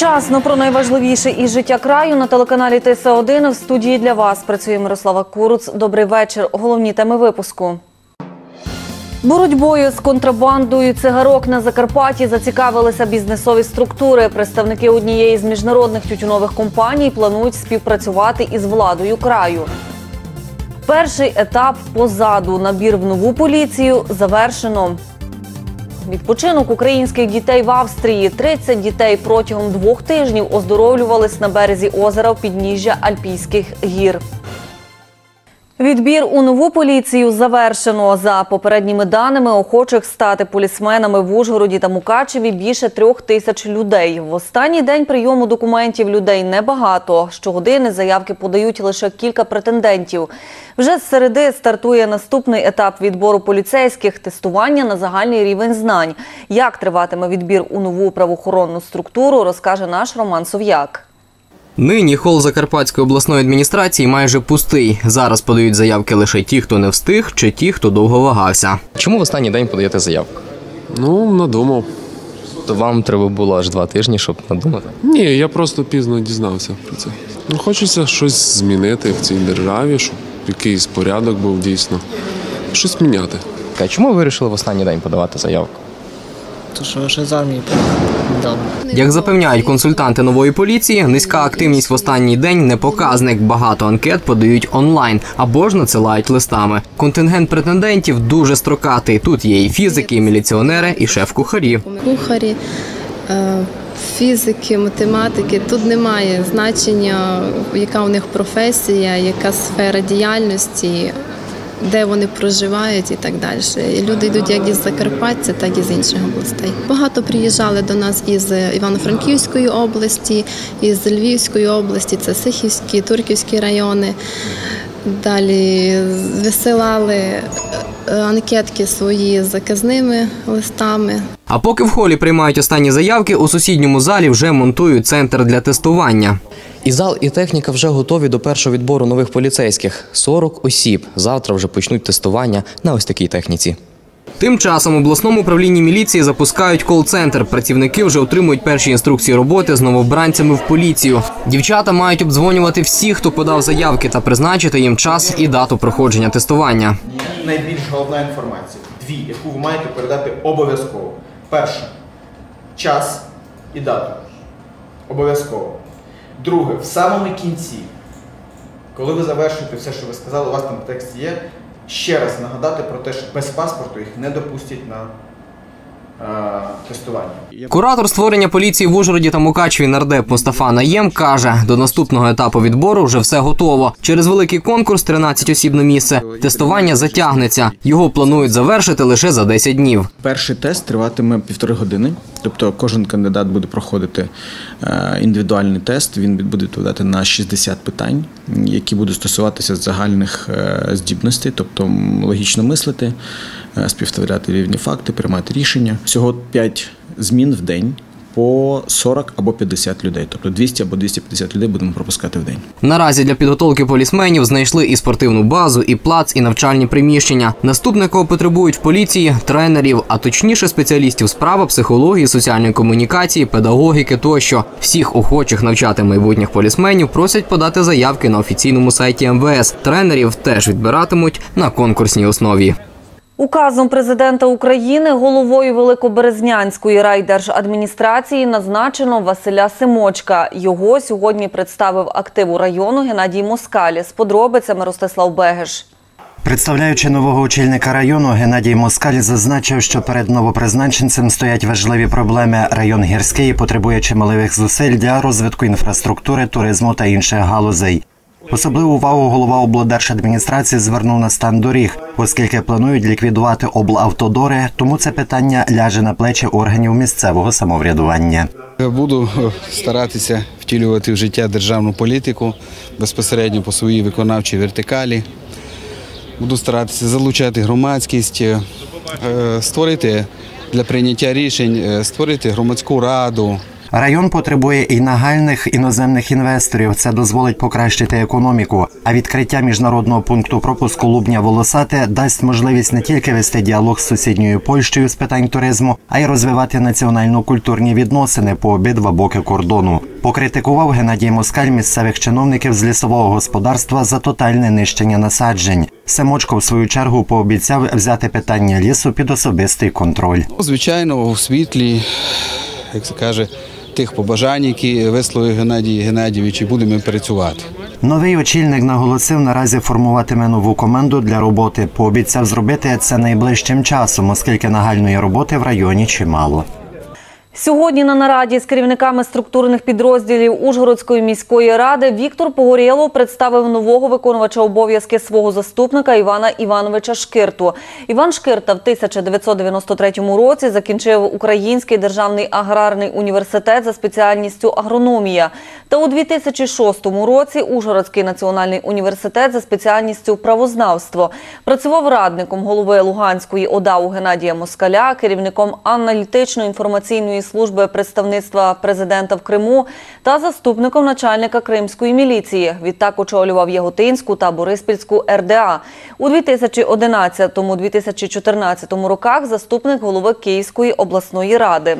Вчасно про найважливіше із життя краю на телеканалі ТС1 в студії для вас працює Мирослава Куруц. Добрий вечір. Головні теми випуску. Боротьбою з контрабандою цигарок на Закарпатті зацікавилися бізнесові структури. Представники однієї з міжнародних тютюнових компаній планують співпрацювати із владою краю. Перший етап позаду. Набір в нову поліцію завершено. Відпочинок українських дітей в Австрії. 30 дітей протягом двох тижнів оздоровлювались на березі озера в підніжжя Альпійських гір. Відбір у нову поліцію завершено. За попередніми даними, охочих стати полісменами в Ужгороді та Мукачеві більше трьох тисяч людей. В останній день прийому документів людей небагато. Щогодини заявки подають лише кілька претендентів. Вже з середи стартує наступний етап відбору поліцейських – тестування на загальний рівень знань. Як триватиме відбір у нову правоохоронну структуру, розкаже наш Роман Сов'як. Нині хол Закарпатської обласної адміністрації майже пустий. Зараз подають заявки лише ті, хто не встиг, чи ті, хто довго вагався. Чому в останній день подаєте заявку? Ну, надумав. То вам треба було аж два тижні, щоб надумати. Ні, я просто пізно дізнався про це. Ну, хочеться щось змінити в цій державі, щоб якийсь порядок був дійсно. Щось міняти. А чому ви вирішили в останній день подавати заявку? То що ще з армії недавно. Як запевняють консультанти нової поліції, низька активність в останній день не показник. Багато анкет подають онлайн або ж надсилають листами. Контингент претендентів дуже строкатий. Тут є і фізики, і міліціонери, і шеф-кухарі. кухарі, е, фізики, математики. Тут немає значення, яка у них професія, яка сфера діяльності, де вони проживають і так далі. І люди йдуть як із Закарпаття, так і з інших областей. Багато приїжджали до нас із Івано-Франківської області, із Львівської області, це Сихівські, Турківські райони. Далі висилали е, анкетки свої з заказними листами. А поки в холі приймають останні заявки, у сусідньому залі вже монтують центр для тестування. І зал, і техніка вже готові до першого відбору нових поліцейських. 40 осіб. Завтра вже почнуть тестування на ось такій техніці. Тим часом у обласному управлінні міліції запускають кол-центр. Працівники вже отримують перші інструкції роботи з новобранцями в поліцію. Дівчата мають обдзвонювати всіх, хто подав заявки, та призначити їм час і дату проходження тестування. І найбільш головна інформація, дві, яку ви маєте передати обов'язково. Перше час і дату. Обов'язково. Друге, в самому кінці, коли ви завершуєте все, що ви сказали, у вас там в тексті є, ще раз нагадати про те, що без паспорту їх не допустять на тестування. Куратор створення поліції в Ужгороді та Мукачеві нардеп Мустафа Наєм каже, до наступного етапу відбору вже все готово. Через великий конкурс 13 осіб на місце. Тестування затягнеться. Його планують завершити лише за 10 днів. Перший тест триватиме півтори години. Тобто кожен кандидат буде проходити е, індивідуальний тест. Він буде відповідати на 60 питань, які будуть стосуватися загальних е, здібностей, тобто логічно мислити, е, співставляти рівні факти, приймати рішення. Всього 5 змін в день по 40 або 50 людей. Тобто 200 або 250 людей будемо пропускати в день. Наразі для підготовки полісменів знайшли і спортивну базу, і плац, і навчальні приміщення. Наступне, кого потребують в поліції тренерів, а точніше спеціалістів справа, психології, соціальної комунікації, педагогіки тощо. Всіх охочих навчати майбутніх полісменів просять подати заявки на офіційному сайті МВС. Тренерів теж відбиратимуть на конкурсній основі. Указом президента України головою Великоберезнянської райдержадміністрації назначено Василя Симочка. Його сьогодні представив активу району Геннадій Москалі. З подробицями Ростислав Бегеш. Представляючи нового очільника району, Геннадій Москаль зазначив, що перед новопризначенцем стоять важливі проблеми. Район гірський потребує чималивих зусиль для розвитку інфраструктури, туризму та інших галузей. Особливу увагу голова облдержадміністрації звернув на стан доріг, оскільки планують ліквідувати облавтодори, тому це питання ляже на плечі органів місцевого самоврядування. Буду е, старатися втілювати в життя державну політику безпосередньо по своїй виконавчій вертикалі. Буду старатися залучати громадськість, е, створити для прийняття рішень, е, створити громадську раду, Район потребує і нагальних іноземних інвесторів. Це дозволить покращити економіку. А відкриття міжнародного пункту пропуску Лубня Волосате дасть можливість не тільки вести діалог з сусідньою Польщею з питань туризму, а й розвивати національно-культурні відносини по обидва боки кордону. Покритикував Геннадій Москаль місцевих чиновників з лісового господарства за тотальне нищення насаджень. Семочко, в свою чергу, пообіцяв взяти питання лісу під особистий контроль. Звичайно, у світлі, як це каже, тих побажань, які висловив Геннадій Геннадійович, і будемо працювати. Новий очільник наголосив, наразі формуватиме нову команду для роботи. Пообіцяв зробити це найближчим часом, оскільки нагальної роботи в районі чимало. Сьогодні на нараді з керівниками структурних підрозділів Ужгородської міської ради Віктор Погорєлов представив нового виконувача обов'язки свого заступника Івана Івановича Шкирту. Іван Шкирта в 1993 році закінчив Український державний аграрний університет за спеціальністю агрономія. Та у 2006 році Ужгородський національний університет за спеціальністю правознавство. Працював радником голови Луганської ОДА у Геннадія Москаля, керівником аналітично-інформаційної служби представництва президента в Криму та заступником начальника кримської міліції. Відтак очолював Яготинську та Бориспільську РДА. У 2011-2014 роках заступник голови Київської обласної ради.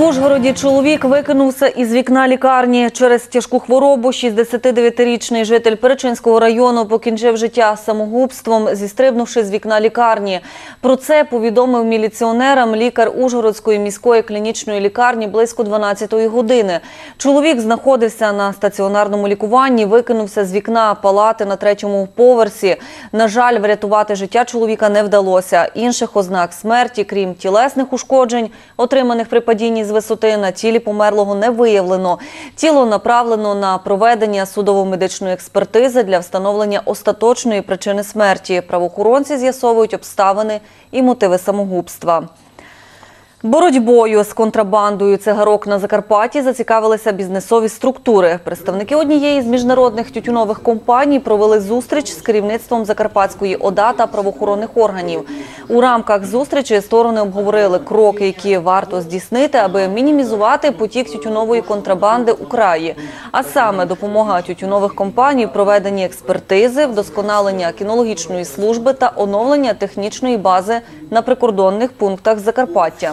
В Ужгороді чоловік викинувся із вікна лікарні. Через тяжку хворобу 69-річний житель Перечинського району покінчив життя самогубством, зістрибнувши з вікна лікарні. Про це повідомив міліціонерам лікар Ужгородської міської клінічної лікарні близько 12-ї години. Чоловік знаходився на стаціонарному лікуванні, викинувся з вікна палати на третьому поверсі. На жаль, врятувати життя чоловіка не вдалося. Інших ознак смерті, крім тілесних ушкоджень, отриманих при падінні з висоти на тілі померлого не виявлено. Тіло направлено на проведення судово-медичної експертизи для встановлення остаточної причини смерті. Правоохоронці з'ясовують обставини і мотиви самогубства. Боротьбою з контрабандою цигарок на Закарпатті зацікавилися бізнесові структури. Представники однієї з міжнародних тютюнових компаній провели зустріч з керівництвом Закарпатської ОДА та правоохоронних органів. У рамках зустрічі сторони обговорили кроки, які варто здійснити, аби мінімізувати потік тютюнової контрабанди у краї. А саме допомога тютюнових компаній в проведенні експертизи, вдосконалення кінологічної служби та оновлення технічної бази на прикордонних пунктах Закарпаття.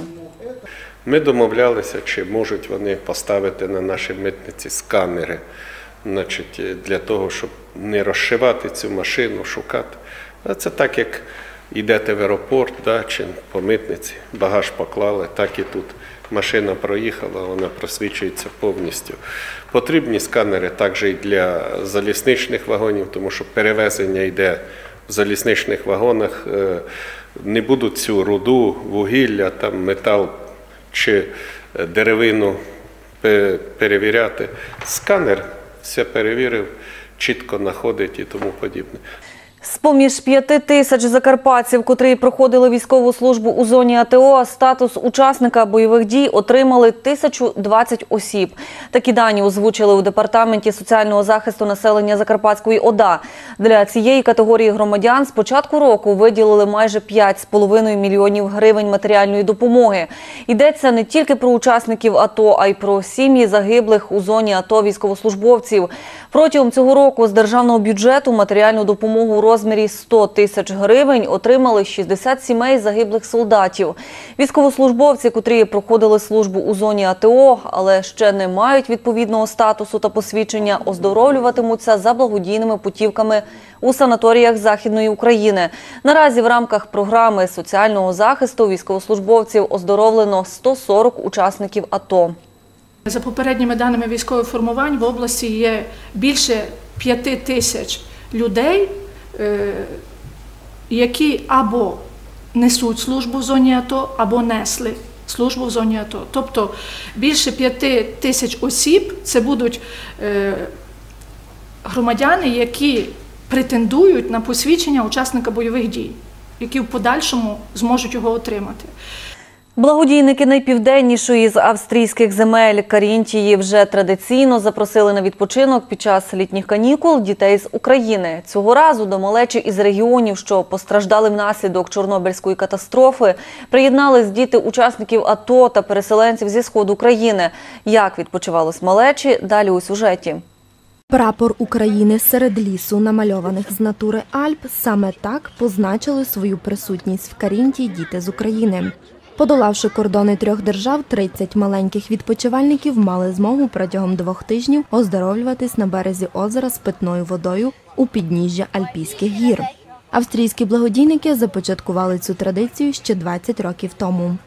Ми домовлялися, чи можуть вони поставити на наші митниці сканери, значить, для того, щоб не розшивати цю машину, шукати. А це так, як йдете в аеропорт, да, чи по митниці, багаж поклали, так і тут. Машина проїхала, вона просвічується повністю. Потрібні сканери також і для залізничних вагонів, тому що перевезення йде в залізничних вагонах, е, не будуть цю руду, вугілля, там метал чи деревину перевіряти. Сканер все перевірив, чітко знаходить і тому подібне. З-поміж п'яти тисяч закарпатців, котрі проходили військову службу у зоні АТО, статус учасника бойових дій отримали 1020 осіб. Такі дані озвучили у департаменті соціального захисту населення Закарпатської ОДА. Для цієї категорії громадян з початку року виділили майже 5,5 мільйонів гривень матеріальної допомоги. Йдеться не тільки про учасників АТО, а й про сім'ї загиблих у зоні АТО військовослужбовців. Протягом цього року з державного бюджету матеріальну допомогу у розмірі 100 тисяч гривень отримали 60 сімей загиблих солдатів. Військовослужбовці, котрі проходили службу у зоні АТО, але ще не мають відповідного статусу та посвідчення, оздоровлюватимуться за благодійними путівками у санаторіях Західної України. Наразі в рамках програми соціального захисту військовослужбовців оздоровлено 140 учасників АТО. За попередніми даними військових формувань в області є більше п'яти тисяч людей, які або несуть службу в зоні АТО, або несли службу в зоні АТО. Тобто більше п'яти тисяч осіб це будуть е, громадяни, які претендують на посвідчення учасника бойових дій, які в подальшому зможуть його отримати. Благодійники найпівденнішої з австрійських земель Карінтії вже традиційно запросили на відпочинок під час літніх канікул дітей з України. Цього разу до малечі із регіонів, що постраждали внаслідок Чорнобильської катастрофи, приєднались діти учасників АТО та переселенців зі сходу країни. Як відпочивалось малечі? Далі у сюжеті. Прапор України серед лісу, намальованих з натури Альп, саме так позначили свою присутність в Карінті діти з України. Подолавши кордони трьох держав, 30 маленьких відпочивальників мали змогу протягом двох тижнів оздоровлюватись на березі озера з питною водою у підніжжя Альпійських гір. Австрійські благодійники започаткували цю традицію ще 20 років тому.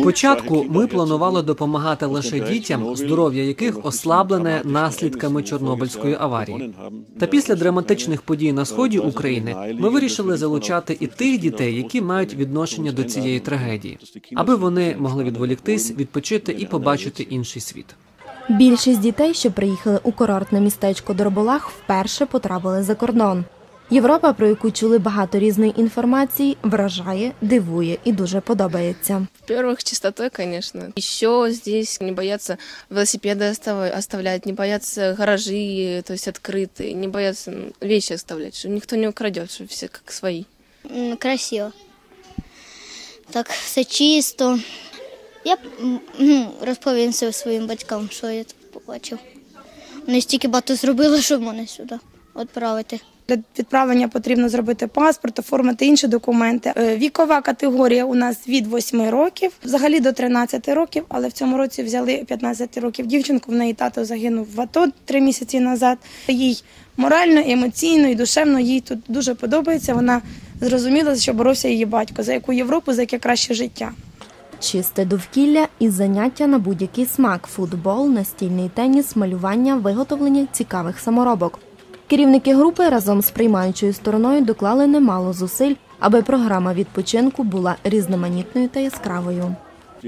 Спочатку ми планували допомагати лише дітям, здоров'я яких ослаблене наслідками Чорнобильської аварії. Та після драматичних подій на сході України ми вирішили залучати і тих дітей, які мають відношення до цієї трагедії, аби вони могли відволіктись, відпочити і побачити інший світ. Більшість дітей, що приїхали у курортне містечко Дорболах, вперше потрапили за кордон. Європа, про яку чули багато різної інформації, вражає, дивує і дуже подобається. Во-первых, чистотой, конечно. Еще здесь не боятся велосипеды остав- оставлять, не боятся гаражи, то есть открытые, не боятся ну, вещи оставлять, что никто не украдет, что все как свои. М, Красиво. Так, все чисто. Я б, м, м, розповім це своїм батькам, що я тут побачив. Вони стільки багато зробили, щоб мене сюди відправити. Для відправлення потрібно зробити паспорт, оформити інші документи. Е, Вікова категорія у нас від 8 років, взагалі до 13 років, але в цьому році взяли 15 років дівчинку. В неї тато загинув в АТО три місяці назад. Їй морально, емоційно і душевно їй тут дуже подобається. Вона зрозуміла, що боровся її батько, за яку Європу, за яке краще життя. Чисте довкілля і заняття на будь-який смак: футбол, настільний теніс, малювання, виготовлення цікавих саморобок. Керівники групи разом з приймаючою стороною доклали немало зусиль, аби програма відпочинку була різноманітною та яскравою.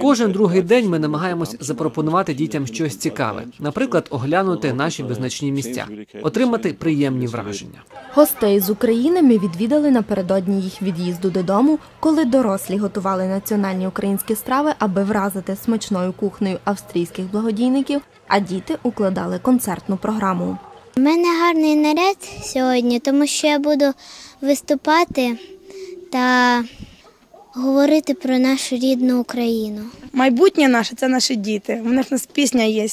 Кожен другий день ми намагаємось запропонувати дітям щось цікаве, наприклад, оглянути наші визначні місця, отримати приємні враження. Гостей з України ми відвідали напередодні їх від'їзду додому, коли дорослі готували національні українські страви, аби вразити смачною кухнею австрійських благодійників, а діти укладали концертну програму. У мене гарний наряд сьогодні, тому що я буду виступати та говорити про нашу рідну Україну. Майбутнє наше це наші діти. У них в нас пісня є.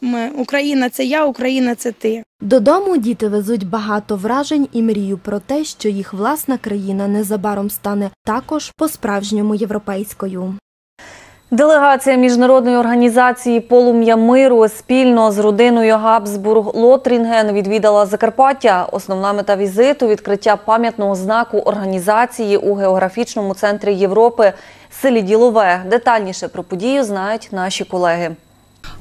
Ми, Україна це я, Україна це ти. Додому діти везуть багато вражень і мрію про те, що їх власна країна незабаром стане також по-справжньому європейською. Делегація міжнародної організації Полум'я миру спільно з родиною Габсбург Лотрінген відвідала Закарпаття. Основна мета візиту відкриття пам'ятного знаку організації у географічному центрі Європи селі Ділове. Детальніше про подію знають наші колеги.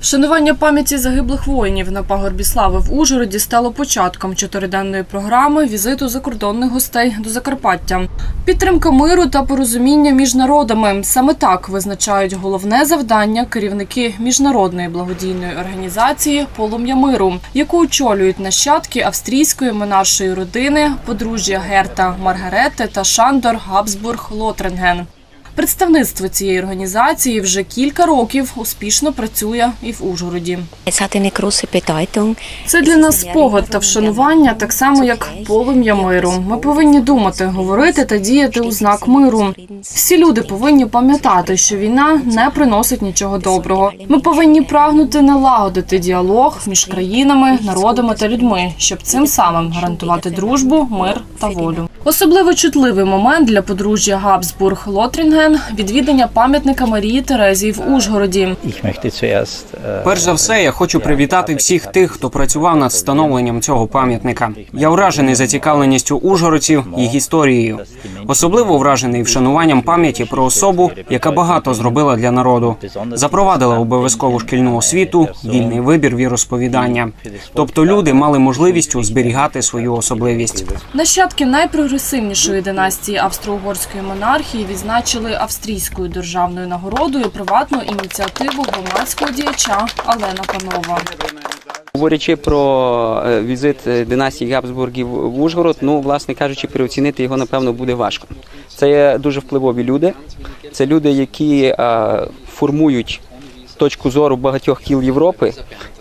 Вшанування пам'яті загиблих воїнів на пагорбі слави в Ужгороді стало початком чотириденної програми візиту закордонних гостей до Закарпаття. Підтримка миру та порозуміння між народами саме так визначають головне завдання керівники міжнародної благодійної організації Полум'я миру, яку очолюють нащадки австрійської монаршої родини, подружжя Герта Маргарети та Шандор Габсбург Лотренген. Представництво цієї організації вже кілька років успішно працює і в Ужгороді. Це для нас спогад та вшанування, так само як полум'я миру. Ми повинні думати, говорити та діяти у знак миру. Всі люди повинні пам'ятати, що війна не приносить нічого доброго. Ми повинні прагнути налагодити діалог між країнами, народами та людьми, щоб цим самим гарантувати дружбу, мир та волю. Особливо чутливий момент для подружжя Габсбург Лотрінген відвідання пам'ятника Марії Терезії в Ужгороді. Перш за все, я хочу привітати всіх тих, хто працював над встановленням цього пам'ятника. Я вражений зацікавленістю ужгородців їх історією. Особливо вражений вшануванням пам'яті про особу, яка багато зробила для народу. Запровадила обов'язкову шкільну освіту, вільний вибір віросповідання. Тобто люди мали можливість зберігати свою особливість. Нащадки найпрогресивнішої династії австро-угорської монархії відзначили австрійською державною нагородою приватну ініціативу громадського діяча Алена Панова. Говорячи про е, візит е, династії Габсбургів в Ужгород, ну, власне кажучи, переоцінити його, напевно, буде важко. Це є дуже впливові люди. Це люди, які е, формують точку зору багатьох кіл Європи,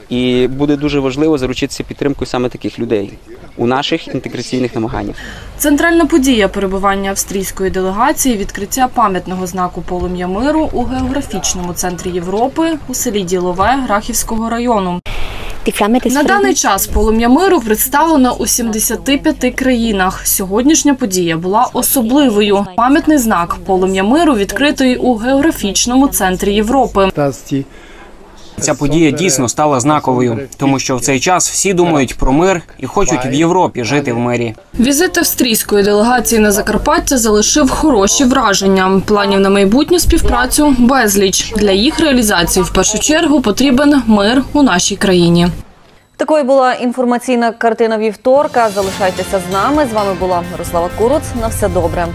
і буде дуже важливо заручитися підтримкою саме таких людей у наших інтеграційних намаганнях. Центральна подія перебування австрійської делегації відкриття пам'ятного знаку полум'я миру у географічному центрі Європи у селі Ділове Рахівського району. На даний час полум'я миру представлено у 75 країнах. Сьогоднішня подія була особливою. Пам'ятний знак полум'я миру відкритий у географічному центрі Європи. Ця подія дійсно стала знаковою, тому що в цей час всі думають про мир і хочуть в Європі жити в мирі. Візит австрійської делегації на Закарпаття залишив хороші враження. Планів на майбутню співпрацю безліч. Для їх реалізації в першу чергу потрібен мир у нашій країні. Такою була інформаційна картина вівторка. Залишайтеся з нами. З вами була Мирослава Куруц. На все добре.